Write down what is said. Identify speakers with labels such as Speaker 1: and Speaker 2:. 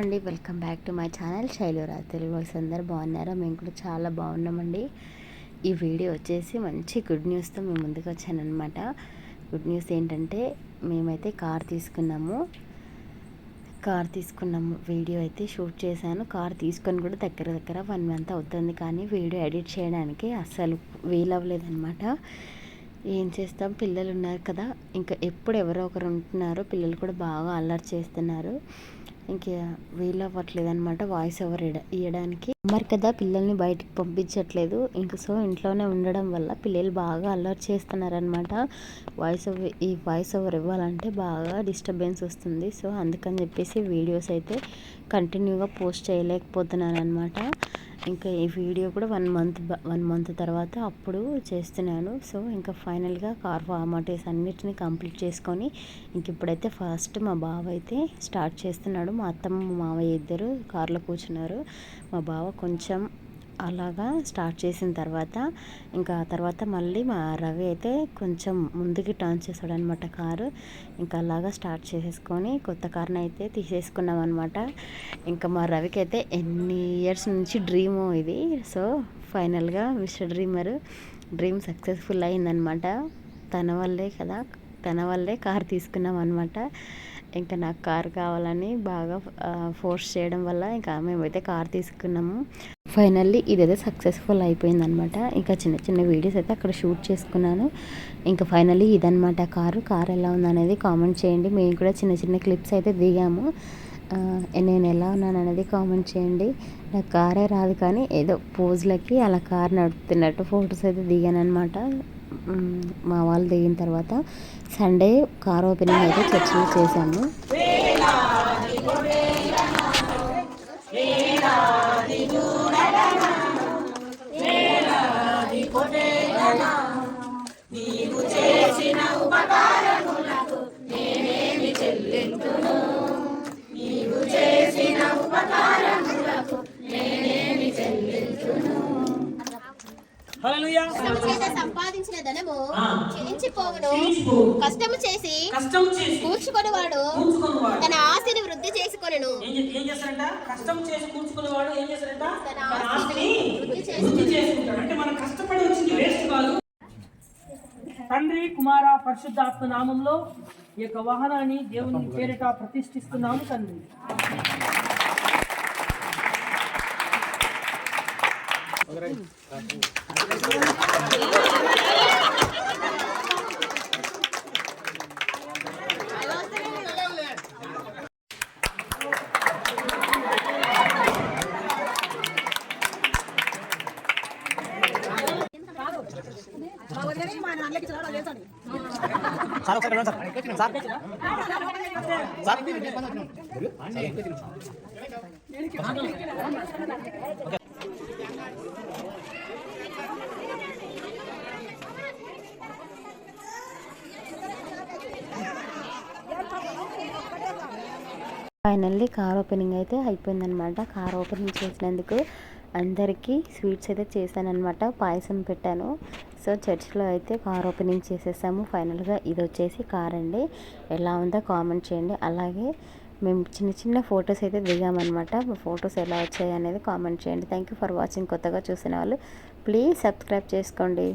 Speaker 1: అండి welcome back to my channel శైలురా Telugu వాళ్ళకి అందరు బాగున్నారా? మేము కూడా చాలా బాగున్నామండి. ఈ వీడియో వచ్చేసి మంచి గుడ్ న్యూస్తో మేము ముందుకు వచ్చానమాట గుడ్ న్యూస్ ఏంటంటే మేమైతే కార్ తీసుకున్నాము. కార్ తీసుకున్నాము వీడియో అయితే షూట్ చేశాను. కార్ తీసుకొని కూడా దగ్గర దగ్గర వన్ మంత్ అవుతుంది కానీ వీడియో ఎడిట్ చేయడానికి అస్సలు వీలవ్వలేదన్నమాట. ఏం చేస్తాం? పిల్లలు ఉన్నారు కదా. ఇంకా ఎప్పుడు ఎవరో ఒకరు ఉంటున్నారు. పిల్లలు కూడా బాగా అల్లరి చేస్తున్నారు. ఇంక వీలు అవ్వట్లేదు అనమాట వాయిస్ ఓవర్ ఇవ్వడానికి మరి కదా పిల్లల్ని బయటికి పంపించట్లేదు. ఇంక సో ఇంట్లోనే ఉండడం వల్ల పిల్లలు బాగా అల్లరి చేస్తున్నారనమాట వాయిస్ ఓవర్ ఈ వాయిస్ ఓవర్ ఇవ్వాలంటే బాగా డిస్టర్బెన్స్ వస్తుంది. సో అందుకని చెప్పేసి వీడియోస్ అయితే కంటిన్యూగా పోస్ట్ చేయలేకపోతున్నాను అనమాట ఇంకా ఈ వీడియో కూడా వన్ మంత్ వన్ మంత్ తర్వాత అప్పుడు చేస్తున్నాను. సో ఇంకా ఫైనల్గా కార్ ఫార్మాలిటీస్ అన్నిటిని కంప్లీట్ చేసుకొని ఇంక ఇప్పుడైతే ఫస్ట్ మా బావ అయితే స్టార్ట్ చేస్తున్నాడు. మా అత్తమ్మ మా మావయ్య ఇద్దరు కార్లో కూర్చున్నారు. మా బావ కొంచెం అలాగా స్టార్ట్ చేసిన తర్వాత ఇంకా తర్వాత మళ్ళీ మా రవి అయితే కొంచెం ముందుకి టర్న్ చేశాడు అనమాట కారు. ఇంకా అలాగా స్టార్ట్ చేసేసుకొని కొత్త కార్ని అయితే తీసేసుకున్నాం అనమాట ఇంకా మా రవికి అయితే ఎన్ని ఇయర్స్ నుంచి డ్రీమ్ ఇది. సో ఫైనల్గా మిస్టర్ డ్రీమర్ డ్రీమ్ సక్సెస్ఫుల్ అయిందనమాట తన వల్లే కదా తన వల్లే కార్ తీసుకున్నాం అనమాట ఇంకా నాకు కార్ కావాలని బాగా ఫోర్స్ చేయడం వల్ల ఇంకా మేమైతే కార్ తీసుకున్నాము. ఫైనల్లీ ఇదైతే సక్సెస్ఫుల్ అయిపోయిందనమాట ఇంకా చిన్న చిన్న వీడియోస్ అయితే అక్కడ షూట్ చేసుకున్నాను. ఇంకా ఫైనల్లీ ఇదనమాట కారు. కార్ ఎలా ఉందనేది కామెంట్ చేయండి. మేము కూడా చిన్న చిన్న క్లిప్స్ అయితే దిగాము. నేను ఎలా ఉన్నాను అనేది కామెంట్ చేయండి. నాకు కారే రాదు కానీ ఏదో పోజ్లకి అలా కార్ నడుపుతున్నట్టు ఫొటోస్ అయితే దిగాను అనమాట మా వాళ్ళు దిగిన తర్వాత సండే కార్ ఓపెనింగ్ అయితే చర్చలు చేశాము. నీవు
Speaker 2: సంపాదించిన ధనము క్షీణించిపోవును. కష్టము చేసి కూర్చుకొని వాడు తన ఆస్తిని వృద్ధి చేసుకొను
Speaker 3: ఏం చేస్తారంట కష్టం చేసి కూర్చుకునే వాడు ఏం చేస్తారంట తన ఆస్తిని వృద్ధి చేసుకుంటాడు. అంటే మనం కష్టపడి వచ్చింది వేస్ట్ కాదు. తండ్రి కుమార పరిశుద్ధాత్మ నామంలో ఈ యొక్క వాహనాన్ని దేవుని పేరిట ప్రతిష్ఠిస్తున్నాము తండ్రి.
Speaker 1: సార్ ఒకసారి వెళ్ళండి sir sir sir okay finally car opening అయితే అయిపోయిందనమాట. కార్ ఓపెనింగ్ చేసినందుకు అందరికీ స్వీట్స్ అయితే చేశానమాట పాయసం పెట్టాను. సో చర్చ్లో అయితే కార్ ఓపెనింగ్ చేసేసాము. ఫైనల్గా ఇది వచ్చేసి కార్ అండి. ఎలా ఉందో కామెంట్ చేయండి. అలాగే మేము చిన్న చిన్న ఫొటోస్ అయితే దిగామన్నమాట ఫొటోస్ ఎలా వచ్చాయి అనేది కామెంట్ చేయండి. Thank you for watching. కొత్తగా చూసిన వాళ్ళు ప్లీజ్ సబ్స్క్రైబ్ చేసుకోండి.